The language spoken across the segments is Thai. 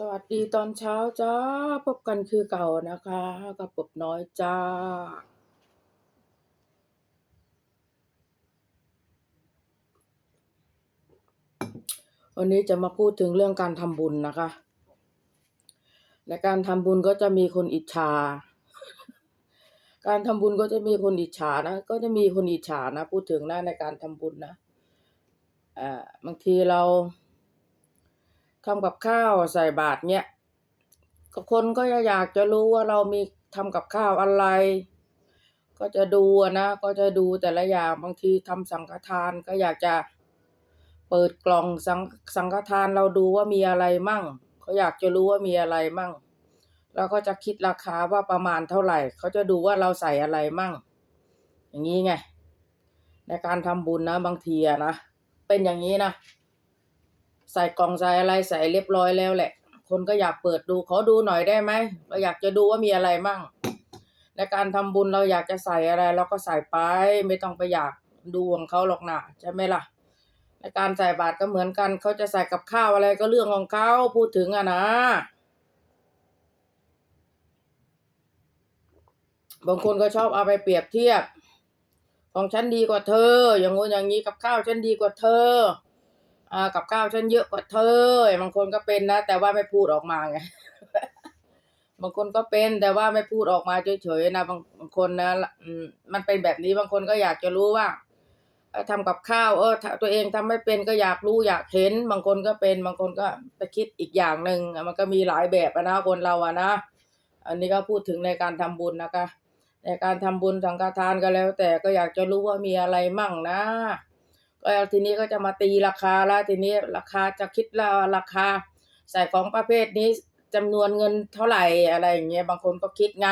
สวัสดีตอนเช้าจ้า พบกันคือเก่านะคะ กับกบน้อยจ้า วันนี้จะมาพูดถึงเรื่องการทำบุญนะคะ และการทำบุญก็จะมีคนอิจฉา การทำบุญก็จะมีคนอิจฉานะ ก็จะมีคนอิจฉานะ พูดถึงนะในการทำบุญนะ อ่า บางทีเรา ทำกับข้าวใส่บาตรเนี้ยคนก็อยากจะรู้ว่าเรามีทำกับข้าวอะไร ก็จะดูนะ ก็จะดูแต่ละอย่างบางทีทำสังฆทานก็อยากจะเปิดกล่องสังสังฆทานเราดูว่ามีอะไรมั่งเขาอยากจะรู้ว่ามีอะไรมั่ง แล้วก็จะคิดราคาว่าประมาณเท่าไหร่ เขาจะดูว่าเราใส่อะไรมั่ง อย่างนี้ไง ในการทำบุญนะบางทีอะนะ เป็นอย่างนี้นะ ใส่กล่องใส่อะไรใส่เรียบร้อยแล้วแหละ คนก็อยากเปิดดูขอดูหน่อยได้ไหมเราอยากจะดูว่ามีอะไรมั่งในการทำบุญเราอยากจะใส่อะไรเราก็ใส่ไป ไม่ต้องไปอยากดูของเขาหรอกนะใช่ไหมล่ะ ในการใส่บาตรก็เหมือนกันเขาจะใส่กับข้าวอะไรก็เรื่องของเขาพูดถึงอะนะบางคนก็ชอบเอาไปเปรียบเทียบ ของฉันดีกว่าเธอ อย่างงู้นอย่างนี้กับข้าวฉันดีกว่าเธอ กับข้าวฉันเยอะกว่าเธอบางคนก็เป็นนะ แต่ว่าไม่พูดออกมาไงบางคนก็เป็นแต่ว่าไม่พูดออกมาเฉยๆนะบางบางคนนะมันเป็นแบบนี้บางคนก็อยากจะรู้ว่าเอ่อทำกับข้าวเออตัวเองทำไม่เป็นก็อยากรู้อยากเห็น บางคนก็เป็นบางคนก็ไปคิดอีกอย่างหนึ่งมันก็มีหลายแบบนะคนเราอะนะอันนี้ก็พูดถึงในการทำบุญนะคะในการทำบุญสังฆทานก็แล้ว แต่ก็อยากจะรู้ว่ามีอะไรมั่งนะ ก็ทีนี้ก็จะมาตีราคาแล้วทีนี้ราคาจะคิดแล้วราคา ใส่ของประเภทนี้จำนวนเงินเท่าไหร่อะไรอย่างเงี้ยบางคนก็คิดไง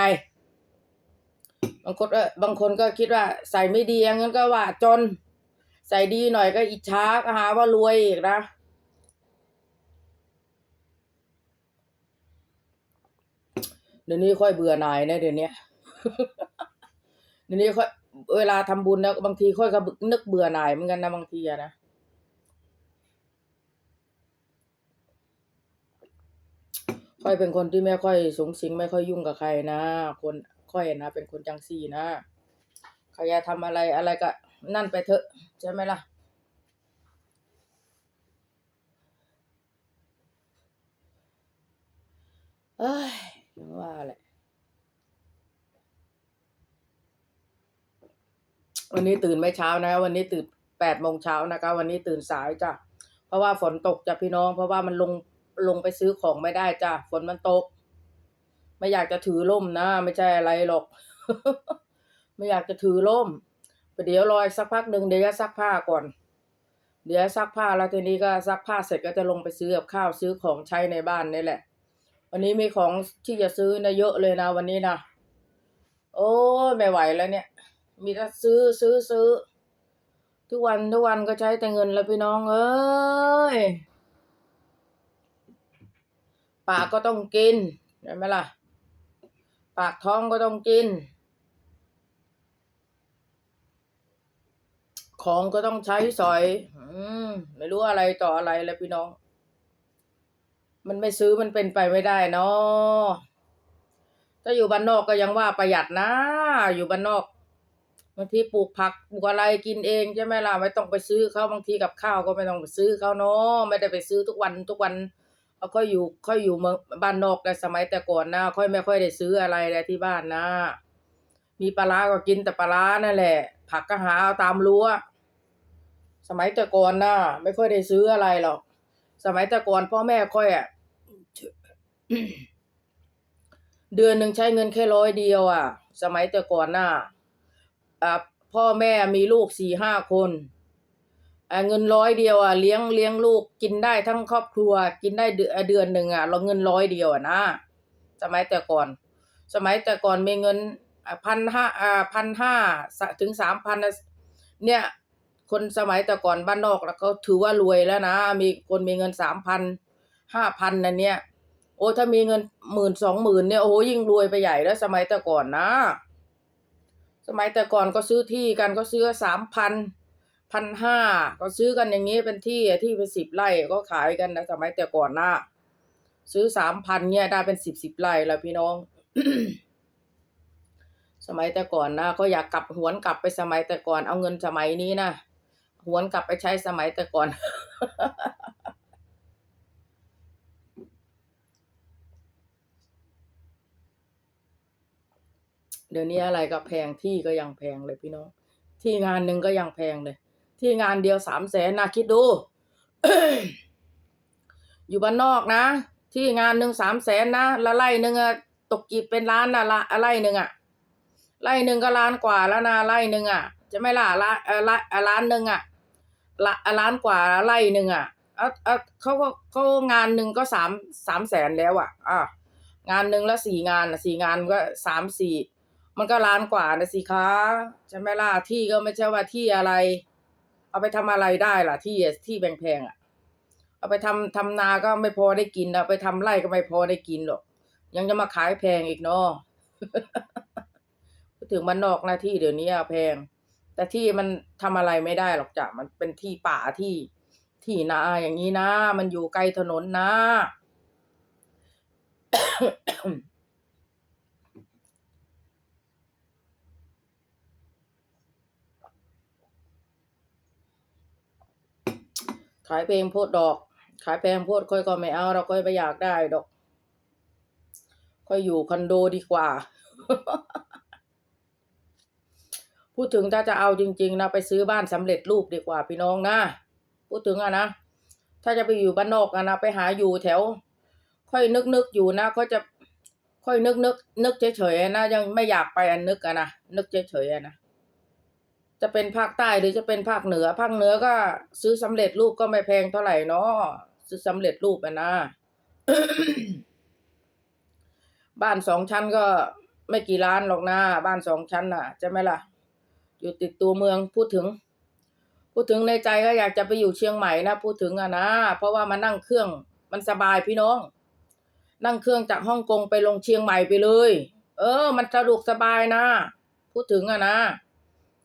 บางคนเออบางคนก็คิดว่าใส่ไม่ดีงั้นก็ว่าจน ใส่ดีหน่อยก็อิจฉาก็หาว่ารวยอีกนะเดี๋ยวนี้ค่อยเบื่อหน่ายนะเดี๋ยวนี้เดี๋ยวนี้ค่อย เวลาทำบุญนะบางทีค่อยก็นึกเบื่อหน่ายเหมือนกันนะบางทีอะนะค่อยเป็นคนที่ไม่ค่อยสูงสิงไม่ค่อยยุ่งกับใครนะ คนค่อยนะเป็นคนจังซี่นะใครจะทำอะไรอะไรก็นั่นไปเถอะ ใช่ไหมล่ะเอ้ยอย่ว่าแหละ วันนี้ตื่นไม่เช้านะ วันนี้ตื่นแปดโมงเช้านะคะ วันนี้ตื่นสายจ้ะเพราะว่าฝนตกจ้ะพี่น้อง เพราะว่ามันลงลงไปซื้อของไม่ได้จ้ะฝนมันตก ไม่อยากจะถือร่มนะ ไม่ใช่อะไรหรอก ไม่อยากจะถือร่มเดี๋ยวรออีกสักพักหนึ่งเดี๋ยวจะซักผ้าก่อน เดี๋ยวซักผ้าแล้วทีนี้ก็ซักผ้าเสร็จก็จะลงไปซื้อกับข้าวซื้อของใช้ในบ้านนี่แหละ วันนี้มีของที่จะซื้อนะเยอะเลยนะ วันนี้นะโอ้ไม่ไหวแล้วเนี่ย มีแต่ซื้อซื้อซื้อ ทุกวันทุกวันก็ใช้แต่เงินแล้วพี่น้องเอ้ยปากก็ต้องกินใช่ไหมล่ะ ปากท้องก็ต้องกิน ของก็ต้องใช้สอย อืมไม่รู้อะไรต่ออะไรแล้วพี่น้อง มันไม่ซื้อมันเป็นไปไม่ได้เนาะถ้าอยู่บ้านนอกก็ยังว่าประหยัดนะ อยู่บ้านนอก บางทีปลูกผักปลูกอะไรกินเองใช่ไหมล่ะไม่ต้องไปซื้อเขาบางทีกับข้าวก็ไม่ต้องไปซื้อเขาเนาะไม่ได้ไปซื้อทุกวันทุกวันเอาค่อยอยู่ค่อยอยู่เมืองบ้านนอกแต่สมัยแต่ก่อนนะค่อยไม่ค่อยได้ซื้ออะไรเลยที่บ้านนะ มีปลาร้าก็กินแต่ปลาร้านั่นแหละ ผักก็หาเอาตามรั้วสมัยแต่ก่อนนะไม่ค่อยได้ซื้ออะไรหรอกสมัยแต่ก่อนพ่อแม่ค่อยอะเดือนหนึ่งใช้เงินแค่ร้อยเดียวอะ สมัยแต่ก่อนน่ะอ่า พ่อแม่มีลูกสี่ห้าคนเงินร้อยเดียวอะเลี้ยงเลี้ยงลูกกินได้ทั้งครอบครัว กินได้เดือนเดือนหนึ่งอะเราเงินร้อยเดียวอะนะสมัยแต่ก่อน สมัยแต่ก่อนมีเงินพันห้าอ่าพันห้าถึงสามพันเนี่ย คนสมัยแต่ก่อนบ้านนอกแล้วเขาถือว่ารวยแล้วนะ มีคนมีเงินสามพันห้าพันนั่นเนี่ย โอ้ถ้ามีเงินหมื่นสองหมื่นเนี่ยโอ้ยิ่งรวยไปใหญ่แล้วสมัยแต่ก่อนนะ สมัยแต่ก่อนก็ซื้อที่กันก็ซื้อสามพันพันห้าก็ซื้อกันอย่างนี้เป็นที่ที่เป็นสิบไร่ก็ขายกันนะสมัยแต่ก่อนนะซื้อสามพันเนี่ยได้เป็นสิบสิบไร่แล้วพี่น้อง สมัยแต่ก่อนนะก็อยากกลับหวนกลับไปสมัยแต่ก่อนเอาเงินสมัยนี้นะหวนกลับไปใช้สมัยแต่ก่อน เดี๋ยวนี้อะไรก็แพงที่ก็ยังแพงเลยพี่น้อง ที่งานหนึ่งก็ยังแพงเลย ที่งานเดียวสามแสนนะคิดดู อยู่บ้านนอกนะ ที่งานหนึ่งสามแสนนะละไร่หนึ่งอะตกกีบเป็นล้านนะละไร่หนึ่งอะไร่หนึ่งก็ล้านกว่าแล้วนะไร่หนึ่งอะจะไม่ล่ะละละล้านหนึ่งอะละล้านกว่าไร่หนึ่งอะเออเออเขาก็เขางานหนึ่งก็สามสามแสนแล้วอะอะงานหนึ่งแล้วสี่งานน่ะสี่งานก็สามสี่ มันก็ล้านกว่านะสิคะใช่ไหมล่ะที่ก็ไม่ใช่ว่าที่อะไร เอาไปทำอะไรได้ล่ะ ที่ที่แพงๆอะ เอาไปทำทำนาก็ไม่พอได้กินเอาไปทำไร่ก็ไม่พอได้กินหรอก ยังจะมาขายแพงอีกเนาะถึงมันนอกหน้าที่เดี๋ยวนี้อะแพง แต่ที่มันทำอะไรไม่ได้หรอกจ้ะมันเป็นที่ป่าที่ที่นาอย่างนี้นะ มันอยู่ไกลถนนนะ ขายเพลงโพดดอก ขายแพงโพดค่อยก็ไม่เอา เราค่อยไม่อยากได้ดอก ค่อยอยู่คอนโดดีกว่า พูดถึงถ้าจะเอาจริง ๆนะไปซื้อบ้านสำเร็จรูปดีกว่าพี่น้องนะพูดถึงอะนะถ้าจะไปอยู่บ้านนอกอะนะไปหาอยู่แถว ค่อยนึกนึกอยู่นะก็จะค่อยนึกนึกนึกเฉยๆนะยังไม่อยากไปอันนึกอะนะนึกเฉยๆอะนะ จะเป็นภาคใต้หรือจะเป็นภาคเหนือ ภาคเหนือก็ซื้อสำเร็จรูปก็ไม่แพงเท่าไหร่เนาะซื้อสำเร็จรูปอะนะ บ้านสองชั้นก็ไม่กี่ล้านหรอกนะบ้านสองชั้นน่ะใช่ไหมล่ะ อยู่ติดตัวเมืองพูดถึง พูดถึงในใจก็อยากจะไปอยู่เชียงใหม่นะพูดถึงอะนะเพราะว่ามานั่งเครื่องมันสบายพี่น้อง นั่งเครื่องจากฮ่องกงไปลงเชียงใหม่ไปเลย เออ มันสะดวกสบายนะ พูดถึงอะนะ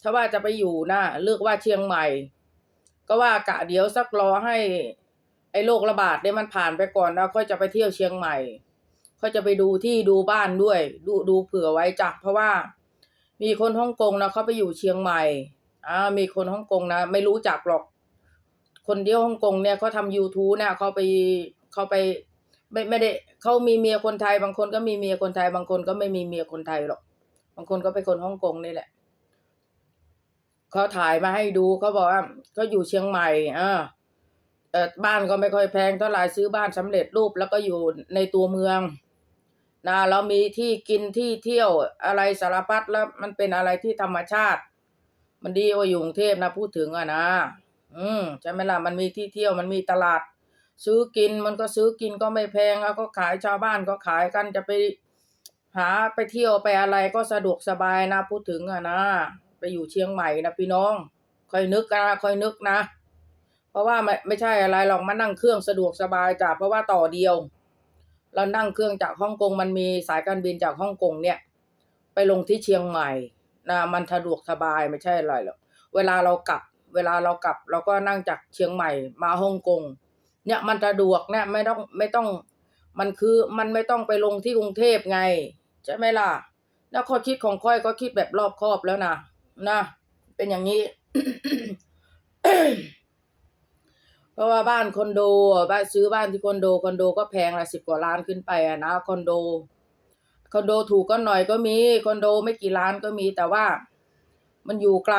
ถ้าว่าจะไปอยู่นะเลือกว่าเชียงใหม่ ก็ว่ากะเดี๋ยวสักรอให้ ไอ้โรคระบาดเนี่ยมันผ่านไปก่อนแล้วค่อยจะไปเที่ยวเชียงใหม่ค่อยจะไปดูที่ดูบ้านด้วย ดูดูเผื่อไว้จ้ะเพราะว่า มีคนฮ่องกงนะเขาไปอยู่เชียงใหม่อ่ามีคนฮ่องกงนะ ไม่รู้จักหรอก คนเดียวฮ่องกงเนี่ยเขาทำ YouTube เนี่ยเขาไปเขาไปไม่ไม่ได้เขามีเมียคนไทย บางคนก็มีเมียคนไทย บางคนก็ไม่มีเมียคนไทยหรอก บางคนก็เป็นคนฮ่องกงนี่แหละ เขาถ่ายมาให้ดูเขาบอกว่าเขาอยู่เชียงใหม่อ่าเออบ้านก็ไม่ค่อยแพงเท่าไหร่ซื้อบ้านสำเร็จรูปแล้วก็อยู่ในตัวเมืองนะแล้วมีที่กินที่เที่ยวอะไรสารพัดแล้วมันเป็นอะไรที่ธรรมชาติ มันดีกว่าอยู่กรุงเทพนะพูดถึงอะนะ อืมใช่ไหมล่ะมันมีที่เที่ยวมันมีตลาด ซื้อกินมันก็ซื้อกินก็ไม่แพงแล้วก็ขายชาวบ้านก็ขายกันจะไปหาไปเที่ยวไปอะไรก็สะดวกสบายนะพูดถึงอะนะ ไปอยู่เชียงใหม่นะพี่น้องค่อยนึกนะค่อยนึกนะ เพราะว่าไม่ไม่ใช่อะไรหรอกมานั่งเครื่องสะดวกสบายจ้ะเพราะว่าต่อเดียว เรานั่งเครื่องจากฮ่องกงมันมีสายการบินจากฮ่องกงเนี่ย ไปลงที่เชียงใหม่นะมันสะดวกสบายไม่ใช่อะไรหรอกเวลาเรากลับ เวลาเรากลับ เราก็นั่งจากเชียงใหม่มาฮ่องกงเนี่ยมันสะดวกเนี่ยไม่ต้องไม่ต้อง มันคือมันไม่ต้องไปลงที่กรุงเทพไงใช่ไหมล่ะแล้วข้อคิดของค่อยก็คิดแบบรอบคอบแล้วนะ นะเป็นอย่างนี้ เพราะว่าบ้านคอนโดบ้านซื้อบ้านที่คอนโดคอนโดก็แพงละสิบกว่าล้านขึ้นไปอะนะคอนโดคอนโดถูกก็หน่อยก็มีคอนโดไม่กี่ล้านก็มีแต่ว่า มันอยู่ไกล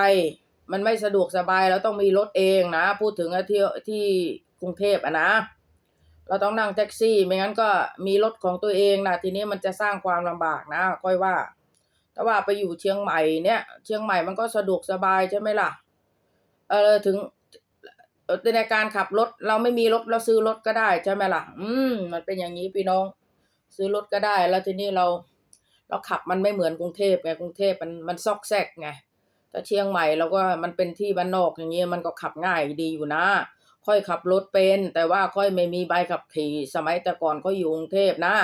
มันไม่สะดวกสบายเราต้องมีรถเองนะ พูดถึงที่ที่กรุงเทพอะนะ เราต้องนั่งแท็กซี่ ไม่งั้นก็มีรถของตัวเองนะทีนี้มันจะสร้างความลำบากนะค่อยว่า แต่ว่าไปอยู่เชียงใหม่เนี่ย เชียงใหม่มันก็สะดวกสบายใช่ไหมล่ะ เออถึงในการขับรถเราไม่มีรถเราซื้อรถก็ได้ใช่ไหมล่ะ อืม มันเป็นอย่างนี้พี่น้อง ซื้อรถก็ได้ แล้วทีนี้เรา เราขับมันไม่เหมือนกรุงเทพไงกรุงเทพมันมันซอกแซกไงแต่เชียงใหม่เราก็มันเป็นที่บ้านนอกอย่างเงี้ยมันก็ขับง่ายดีอยู่นะ ค่อยขับรถเป็น แต่ว่าค่อยไม่มีใบขับขี่สมัยแต่ก่อนค่อยอยู่กรุงเทพนะ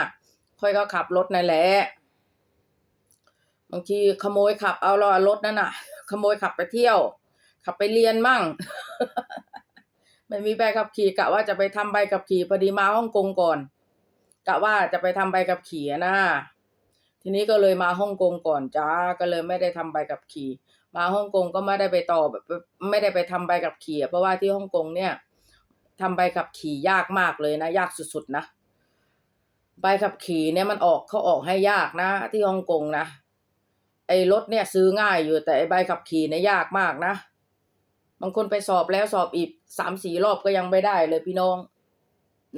ค่อยก็ขับรถนั่นแหละ บางทีขโมยขับเอาเรารถนั่นน่ะ ขโมยขับไปเที่ยว ขับไปเรียนมั่งไม่มีใบขับขี่กะว่าจะไปทำใบขับขี่พอดีมาฮ่องกงก่อนกะว่าจะไปทำใบขับขี่อะนะทีนี้ก็เลยมาฮ่องกงก่อนจ้าก็เลยไม่ได้ทำใบขับขี่ มาฮ่องกงก็ไม่ได้ไปต่อแบบไม่ได้ไปทำใบขับขี่เพราะว่าที่ฮ่องกงเนี่ยทำใบขับขี่ยากมากเลยนะ ยากสุดๆนะใบขับขี่เนี่ยมันออกเขาออกให้ยากนะ ที่ฮ่องกงนะ ไอ้รถเนี่ยซื้อง่ายอยู่แต่ไอ้ใบขับขี่เนี่ยยากมากนะ บางคนไปสอบแล้วสอบอีกสามสี่รอบก็ยังไม่ได้เลยพี่น้อง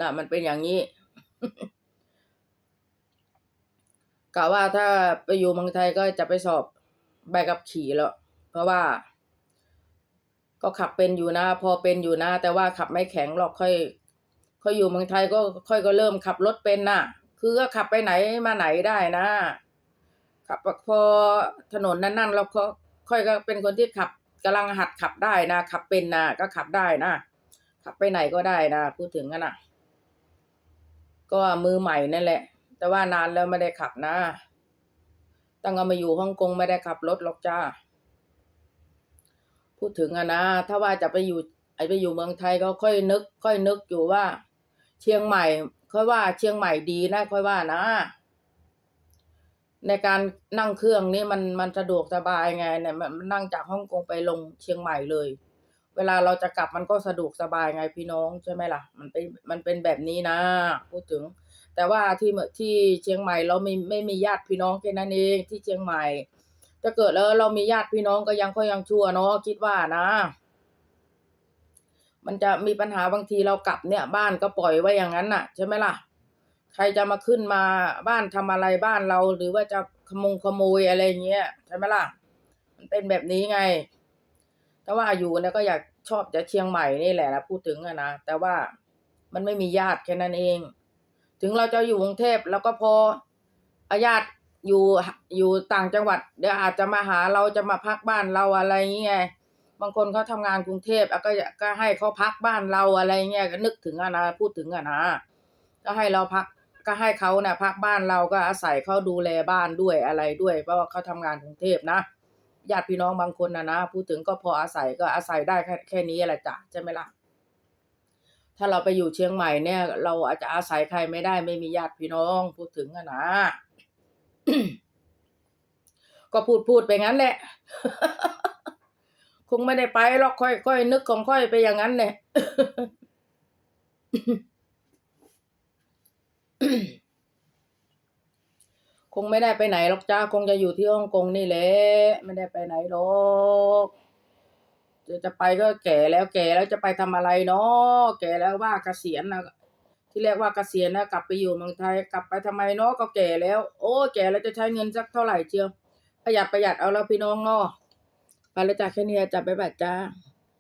น่ะมันเป็นอย่างนี้กะว่าถ้าไปอยู่เมืองไทยก็จะไปสอบใบขับขี่แล้ว เพราะว่า ก็ขับเป็นอยู่นะ พอเป็นอยู่นะ แต่ว่าขับไม่แข็งหรอกค่อย ค่อยอยู่เมืองไทยก็ค่อยก็เริ่มขับรถเป็นน่ะ คือก็ขับไปไหนมาไหนได้นะ ขับพอถนนนั่นๆเราก็ค่อยก็เป็นคนที่ขับกำลังหัดขับได้นะขับเป็นนะก็ขับได้นะขับไปไหนก็ได้นะพูดถึงกันนะก็มือใหม่นั่นแหละ แต่ว่านานแล้วไม่ได้ขับนะตั้งแต่มาอยู่ฮ่องกงไม่ได้ขับรถหรอกจ้า พูดถึงอะนะ ถ้าว่าจะไปอยู่ไอไปอยู่เมืองไทยก็ค่อยนึก ค่อยนึกอยู่ว่า เชียงใหม่ ค่อยว่าเชียงใหม่ดีนะ ค่อยว่านะ ในการนั่งเครื่องนี่มันมันสะดวกสบายไงเนี่ยมันนั่งจากฮ่องกงไปลงเชียงใหม่เลย เวลาเราจะกลับมันก็สะดวกสบายไงพี่น้องใช่ไหมล่ะ มันเป็นมันเป็นแบบนี้นะ พูดถึง แต่ว่าที่เมือที่เชียงใหม่เราไม่ไม่มีญาติพี่น้องแค่นั้นเองที่เชียงใหม่ถ้าเกิดแล้วเรามีญาติพี่น้องก็ยังค่อยยังชั่วเนาะคิดว่านะ มันจะมีปัญหาบางทีเรากลับเนี่ย บ้านก็ปล่อยไว้อย่างนั้นน่ะ ใช่ไหมล่ะ ใครจะมาขึ้นมาบ้านทำอะไรบ้านเรา หรือว่าจะขโมงขโมยอะไรเงี้ยใช่ไหมล่ะ มันเป็นแบบนี้ไง แต่ว่าอยู่เนี่ยก็อยากชอบจะเชียงใหม่นี่แหละนะพูดถึงอะนะแต่ว่ามันไม่มีญาติแค่นั้นเอง ถึงเราจะอยู่กรุงเทพแล้วก็พออาญาติอยู่อยู่ต่างจังหวัดเดี๋ยวอาจจะมาหาเราจะมาพักบ้านเราอะไรเงี้ยบางคนเขาทำงานกรุงเทพก็ก็ให้เขาพักบ้านเราอะไรเงี้ยก็นึกถึงอะนะพูดถึงอะนะก็ให้เราพัก ก็ให้เขาเนี่ยพักบ้านเราก็อาศัยเขาดูแลบ้านด้วยอะไรด้วย เพราะว่าเขาทำงานกรุงเทพนะญาติพี่น้องบางคนนะนะพูดถึงก็พออาศัยก็อาศัยได้แค่แค่นี้แหละจ้ะใช่ไหมล่ะ ถ้าเราไปอยู่เชียงใหม่เนี่ย เราอาจจะอาศัยใครไม่ได้ ไม่มีญาติพี่น้องพูดถึงอะนะก็พูดพูดไปงั้นแหละ คงไม่ได้ไปหรอกค่อยค่อยนึกของค่อยไปอย่างนั้นเนี่ย คงไม่ได้ไปไหนหรอกจ้าคงจะอยู่ที่ฮ่องกงนี่แหละไม่ได้ไปไหนหรอกจะจะไปก็แก่แล้วแก่แล้วจะไปทำอะไรเนาะแก่แล้วว่าเกษียณนะที่เรียกว่าเกษียณนะกลับไปอยู่เมืองไทยกลับไปทำไมเนาะก็แก่แล้ว โอ้แก่แล้วจะใช้เงินสักเท่าไหร่เชียวประหยัดประหยัดเอาแล้วพี่น้องเนาะไปแล้วจ้าแค่นี้จ้ะไปบัดจ้า